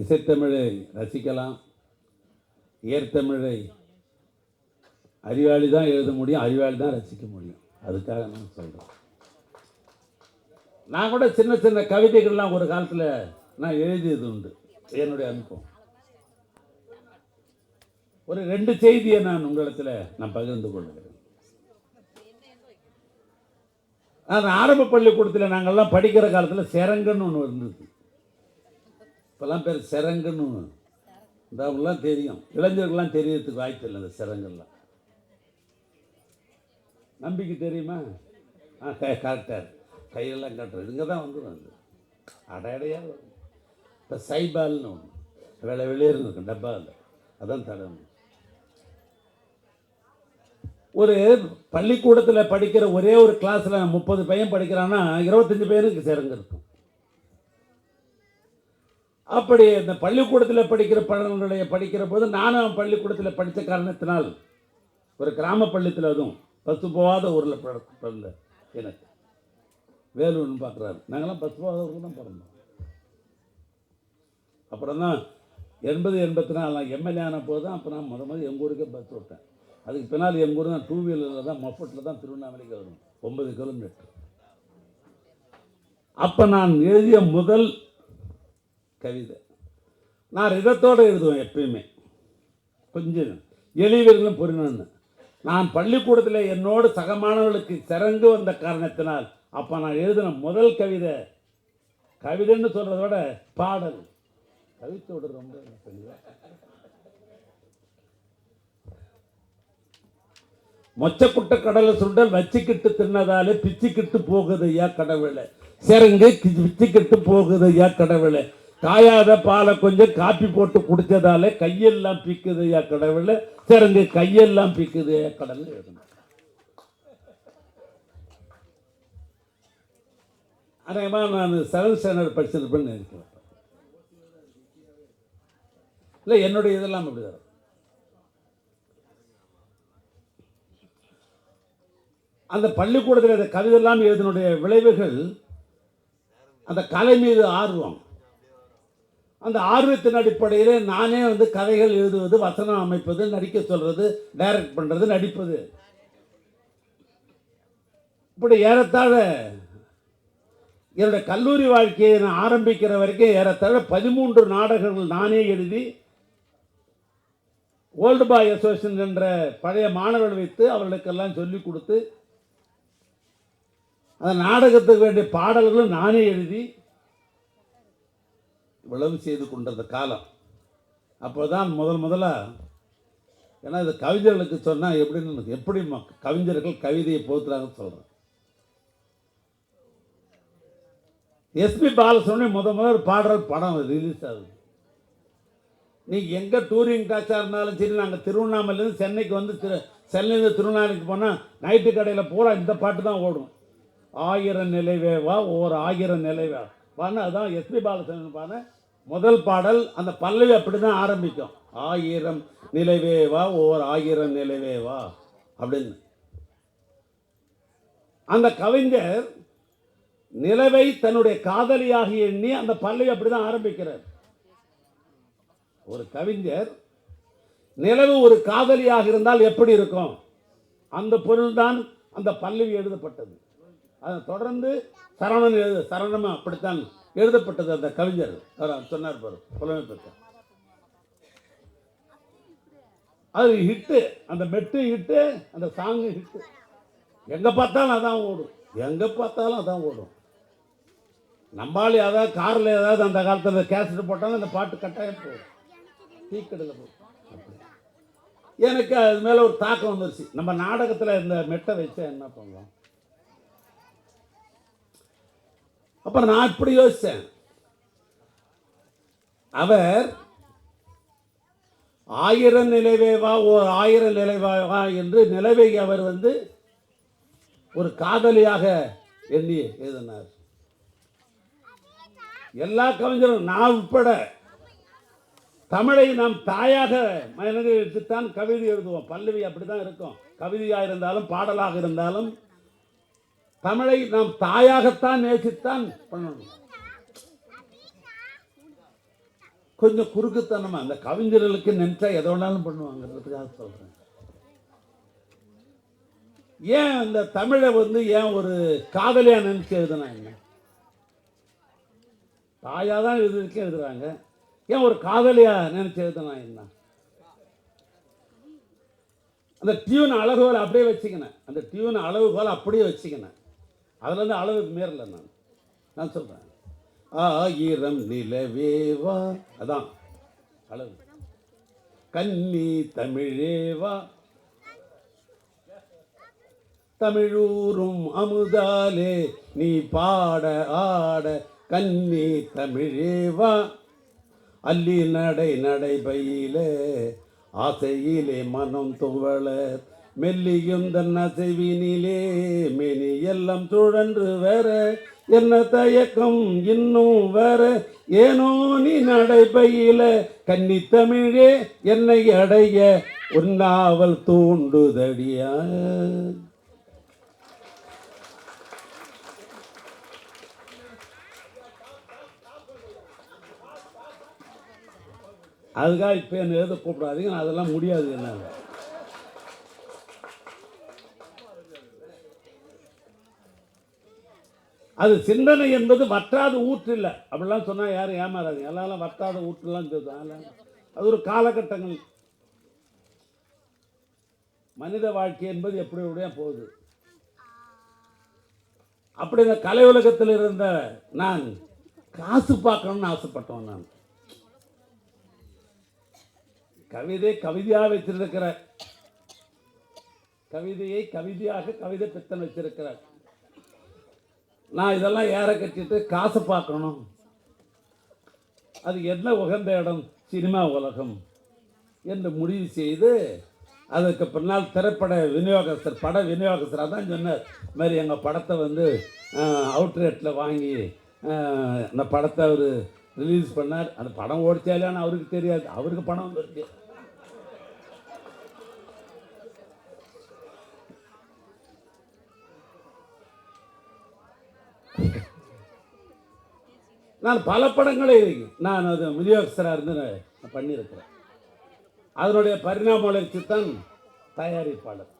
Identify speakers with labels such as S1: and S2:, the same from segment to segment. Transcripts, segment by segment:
S1: இசைத்தமிழை ரசிக்கலாம். இயற்தமிழை அறிவாளி தான் எழுத முடியும் அறிவாளி தான் ரசிக்க முடியும். அதுக்காக நான் சொல்கிறேன் நான் கூட சின்ன சின்ன கவிதைகள்லாம் ஒரு காலத்தில் நான் எழுதியது உண்டு. என்னுடைய அனுபவம். ஒரு ரெண்டு செய்தியை நான் உங்களிடத்தில் நான் பகிர்ந்து கொள்கிறேன். நான் ஆரம்ப பள்ளிக்கூடத்தில் நாங்கள்லாம் படிக்கிற காலத்தில் சரங்கன்னு ஒன்று இருந்தது. இப்போல்லாம் பேர் சிறங்குன்னு. இந்த அவங்களாம் தெரியும். இளைஞர்கள்லாம் தெரியறதுக்கு வாய்ப்பு இல்லை இந்த சிறங்கள்லாம். நம்பிக்கை தெரியுமா? ஆ க காட்டார் கையெல்லாம் கட்டுறது. இங்கே தான் வந்துடும் அது அடையடையாக வரும் இப்போ சைபால்னு ஒன்று வெள்ளை வெளியேறு இருக்கும் டப்பாவில். அதான் தடணும் ஒரு பள்ளிக்கூடத்தில் படிக்கிற ஒரே ஒரு கிளாஸில் முப்பது பையன் படிக்கிறான்னா இருபத்தஞ்சி பையனுக்கு சேருங்க இருக்கும். அப்படி இந்த பள்ளிக்கூடத்தில் படிக்கிற பழங்களுடைய படிக்கிற போது நானும் பள்ளிக்கூடத்தில் படித்த காரணத்தினால் ஒரு கிராம பள்ளித்தில் அதுவும் பஸ்ஸு போகாத ஊரில் பிறந்த எனக்கு. வேலூர்னு பார்க்குறாரு. நாங்களாம் பஸ் போகாத ஊரில் தான் பிறந்தோம். அப்புறம் தான் எண்பது எண்பத்தி நாலு நான் எம்எல்ஏ ஆன போது தான் அப்போ நான் முத முதல் எங்கள் ஊருக்கே பஸ் விட்டேன். அதுக்கு பின்னால் எங்கள் ஊர் தான் டூ வீலரில் தான் மஃபட்டில் தான் திருவண்ணாமலைக்கு வரும் ஒன்பது கிலோமீட்டர் அப்போ நான் எழுதிய முதல் கவிதை. நான் ரிதத்தோடு எழுதுவேன் எப்பயுமே. கொஞ்சம் எளிவர்களும் புரியணும்னு. நான் பள்ளிக்கூடத்தில் என்னோடு சக மாணவர்களுக்கு சிறந்து வந்த காரணத்தினால் அப்போ நான் எழுதின முதல் கவிதை கவிதைன்னு சொல்கிறத விட பாடல். கவித்தோடு ரொம்ப மொச்சக்குட்ட கடலை சுண்டல் வச்சுக்கிட்டு தின்னதாலே பிச்சுக்கிட்டு போகுது ஐயா கடவுளை. சிறங்கு பிச்சுக்கிட்டு போகுது ஐயா கடவுளை. காயாத பாலை கொஞ்சம் காப்பி போட்டு குடித்ததால கையெல்லாம் பிக்குது ஐயா கடவுள். சிறங்கு கையெல்லாம் பிக்குது ஐயா கடவுள். எழுதணும் அதேமாக நான் செவன் ஸ்டாண்டர்ட் படிச்சிருப்பேன்னு நினைக்கிறேன். இல்லை என்னுடைய இதெல்லாம் அப்படிதான் அந்த பள்ளிக்கூடத்தில் அந்த கவிதையெல்லாம் எழுதினுடைய விளைவுகள் அந்த கலை மீது ஆர்வம். அந்த ஆர்வத்தின் அடிப்படையில் நானே வந்து கதைகள் எழுதுவது வசனம் அமைப்பது நடிக்க சொல்றது டைரக்ட் பண்ணுறது நடிப்பது. இப்படி ஏறத்தாழ என்னுடைய கல்லூரி வாழ்க்கையை நான் ஆரம்பிக்கிற வரைக்கும் ஏறத்தாழ பதிமூன்று நாடகங்கள் நானே எழுதி ஓல்டு பாய் அசோசியேஷன் என்ற பழைய மாணவர்கள் வைத்து அவர்களுக்கெல்லாம் சொல்லிக் கொடுத்து அந்த நாடகத்துக்கு வேண்டிய பாடல்களும் நானே எழுதி விளவு செய்து கொண்டது காலம். அப்போ தான் முதல் முதலாக ஏன்னா இது கவிஞர்களுக்கு சொன்னால் எப்படின்னு எப்படி கவிஞர்கள் கவிதையை போத்துறாங்கன்னு சொல்கிறேன் எஸ்பி பாலசுப்ரமணியம் முத முதல் பாடுற படம் ரிலீஸ் ஆகுது. நீங்கள் எங்கே டூரிங் டாக்ஸாக இருந்தாலும் சரி நாங்கள் திருவண்ணாமலேருந்து சென்னைக்கு வந்து திரு சென்னையிலேருந்து திருவண்ணாமலைக்கு போனால் நைட்டு கடையில் பூரா இந்த பாட்டு தான் ஓடும். ஆயிரம் நிலைவே வா ஓர் ஆயிரம் நிலைவே வான்னு அதுதான் எஸ்பி பாலசுப்ரமணியன் பான முதல் பாடல் அந்த பல்லவி அப்படி தான் ஆரம்பிக்கும். ஆயிரம் நிலைவே வா ஓர் ஆயிரம் நிலைவேவா? அப்படின்னு. அந்த கவிஞர் நிலவை தன்னுடைய காதலியாக எண்ணி அந்த பல்லவி அப்படிதான் ஆரம்பிக்கிறார். ஒரு கவிஞர் நிலவு ஒரு காதலியாக இருந்தால் எப்படி இருக்கும்? அந்த பொருள்தான் அந்த பல்லவி எழுதப்பட்டது. அதை தொடர்ந்து சரவணன் எழுது சரவணமா அப்படித்தான் எழுதப்பட்டது அந்த கவிஞர். அவர் சொன்னார் பாரு புலமை பெற்ற. அது ஹிட்டு அந்த மெட்டு ஹிட்டு அந்த சாங்கு ஹிட்டு எங்கே பார்த்தாலும் அதான் ஓடும். எங்கே பார்த்தாலும் அதான் ஓடும். நம்பாளி அதாவது காரில் ஏதாவது அந்த காலத்தில் கேசட் போட்டாலும் அந்த பாட்டு கட்டாயம் போகும். டீக்கடையில் போகும். எனக்கு அது மேலே ஒரு தாக்கம் வந்துருச்சு. நம்ம நாடகத்தில் இந்த மெட்டை வச்சா என்ன பண்ணலாம் அப்புறம் நான் இப்படி யோசித்தேன் அவர் ஆயிரம் நிலைவே வா ஓர் ஆயிரம் நிலைவா வா என்று நிலவை அவர் வந்து ஒரு காதலியாக எண்ணி எழுதினார். எல்லா கவிஞரும் நான் உட்பட தமிழை நாம் தாயாக மனதில் எடுத்துத்தான் கவிதை எழுதுவோம். பல்லவி அப்படிதான் இருக்கும். கவிதையாக இருந்தாலும் பாடலாக இருந்தாலும் தமிழை நாம் தாயாகத்தான் நேசித்தான் பண்ணணும். கொஞ்சம் குறுக்குத்தனமா அந்த கவிஞர்களுக்கு நினைச்சா எதை வேணாலும் பண்ணுவாங்கிறதுக்காக சொல்றேன். ஏன் அந்த தமிழை வந்து ஏன் ஒரு காதலியா நினைச்சு எழுதுனா என்ன தாயா தான் எழுதுறதுக்கு எழுதுறாங்க. ஏன் ஒரு காதலியா நினைச்சு எழுதுனா என்ன அந்த டியூன் அளவுகோல் அப்படியே வச்சுக்கினேன். அந்த டியூன் அளவுகோல் அப்படியே வச்சுக்கினேன். அதில் அளவு அளவுக்கு மீறல நான். நான் சொல்கிறேன் ஆயிரம் நிலவேவா அதான் அளவு. கன்னி தமிழேவா தமிழூரும் அமுதாலே நீ பாட ஆட கன்னி தமிழேவா அல்லி நடை நடை பையில ஆசையிலே மனம் துவள மெல்லியும் தன்னசைவினிலே மெனி மேனி எல்லாம் சுழன்று வேற என்ன தயக்கம் இன்னும் வேற ஏனோ நீ நடைபையில கன்னி தமிழே என்னை அடைய உன்னாவல் தூண்டுதடியா? அதுக்காக இப்போ என்ன எழுத கூப்பிடாதீங்க அதெல்லாம் முடியாது என்ன? அது சிந்தனை என்பது வற்றாத ஊற்று இல்லை அப்படிலாம் சொன்னால் யாரும் ஏமாறாது. எல்லாம் வற்றாத ஊற்றுலாம் சொல்லுது அது ஒரு காலகட்டங்கள். மனித வாழ்க்கை என்பது எப்படி எப்படியா போகுது. அப்படி இந்த கலை உலகத்தில் இருந்த நான் காசு பார்க்கணும்னு ஆசைப்பட்டோம் நான். கவிதை கவிதையாக வச்சிருக்கிற கவிதையை கவிதையாக கவிதை பித்தன் வச்சிருக்கிறார் நான் இதெல்லாம் ஏற கட்டிட்டு காசை பார்க்கணும். அது என்ன உகந்த இடம்? சினிமா உலகம். என்று முடிவு செய்து அதுக்கு பின்னால் திரைப்பட விநியோகஸ்தர் பட விநியோகஸ்தராக தான் சொன்னார். இது மாதிரி எங்கள் படத்தை வந்து அவுட்ரேட்டில் வாங்கி அந்த படத்தை அவர் ரிலீஸ் பண்ணார். அந்த படம் ஓடிச்சாலேன்னு அவருக்கு தெரியாது. அவருக்கு பணம் வந்துருக்கு. நான் பல படங்களை நான் அது விநியோகஸ்தராக இருந்து நான் பண்ணியிருக்கிறேன். அதனுடைய பரிணாம வளர்ச்சி தான் தயாரிப்பாளர்.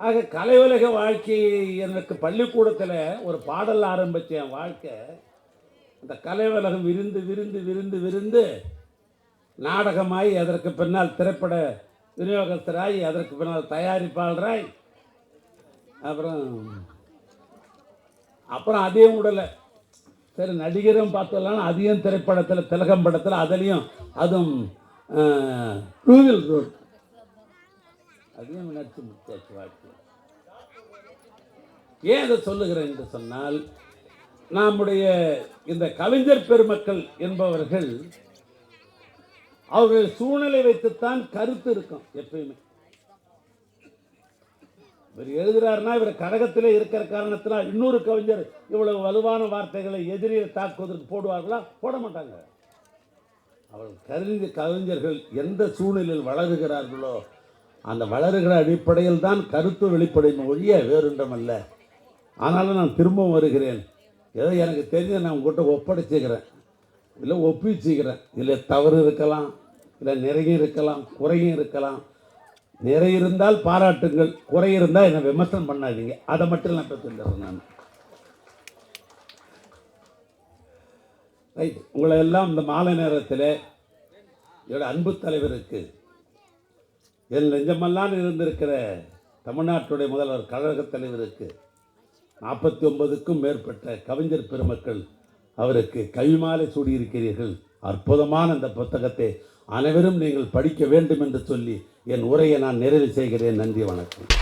S1: ஆக கலை உலக வாழ்க்கை எனக்கு பள்ளிக்கூடத்தில் ஒரு பாடல் ஆரம்பித்தேன் என் வாழ்க்கை அந்த கலை உலகம் விருந்து விருந்து விருந்து விருந்து நாடகமாய் அதற்கு பின்னால் திரைப்பட விநியோகஸ்தராய் அதற்கு பின்னால் தயாரிப்பாளராய் அப்புறம் அப்புறம் அதையும் விடலை சரி நடிகரும் பார்த்தலாம் அதையும் திரைப்படத்தில் திலகம் படத்தில் அதுலேயும் அதுவும் டூவில் ரோட் அதையும் நடிச்சு முடிச்சாச்சு வாழ்க்கை ஏன் அதை சொல்லுகிறேன் என்று சொன்னால் நம்முடைய இந்த கவிஞர் பெருமக்கள் என்பவர்கள் அவர்கள் சூழ்நிலை வைத்துத்தான் கருத்து இருக்கும் எப்பயுமே. இவர் எழுதுகிறாருன்னா இவர் கழகத்தில் இருக்கிற காரணத்தினால் இன்னொரு கவிஞர் இவ்வளவு வலுவான வார்த்தைகளை எதிரியை தாக்குவதற்கு போடுவார்களா? போட மாட்டாங்க. அவர்கள் கருதி கவிஞர்கள் எந்த சூழ்நிலையில் வளருகிறார்களோ அந்த வளருகிற அடிப்படையில் தான் கருத்து வெளிப்படையும் ஒழிய வேறுண்டமல்ல ஆனாலும் நான் திரும்பவும் வருகிறேன். ஏதோ எனக்கு தெரிஞ்ச நான் உங்கள்கிட்ட ஒப்படைச்சிக்கிறேன். இல்லை ஒப்பிச்சுக்கிறேன். இல்லை தவறு இருக்கலாம் இல்லை நிறைய இருக்கலாம் குறையும் இருக்கலாம். நிறை இருந்தால் பாராட்டுங்கள். குறை இருந்தால் என்னை விமர்சனம் பண்ணாதீங்க. அதை மட்டும் நான் இப்போ சொல்லிடுறேன் நான். ரைட். உங்களை எல்லாம் இந்த மாலை நேரத்தில் என்னோட அன்பு தலைவருக்கு என் நெஞ்சமெல்லாம் இருந்திருக்கிற தமிழ்நாட்டுடைய முதல்வர் கழகத் தலைவருக்கு நாற்பத்தி ஒன்பதுக்கும் மேற்பட்ட கவிஞர் பெருமக்கள் அவருக்கு கவிமாலை சூடியிருக்கிறீர்கள். அற்புதமான அந்த புத்தகத்தை அனைவரும் நீங்கள் படிக்க வேண்டும் என்று சொல்லி என் உரையை நான் நிறைவு செய்கிறேன். நன்றி வணக்கம்.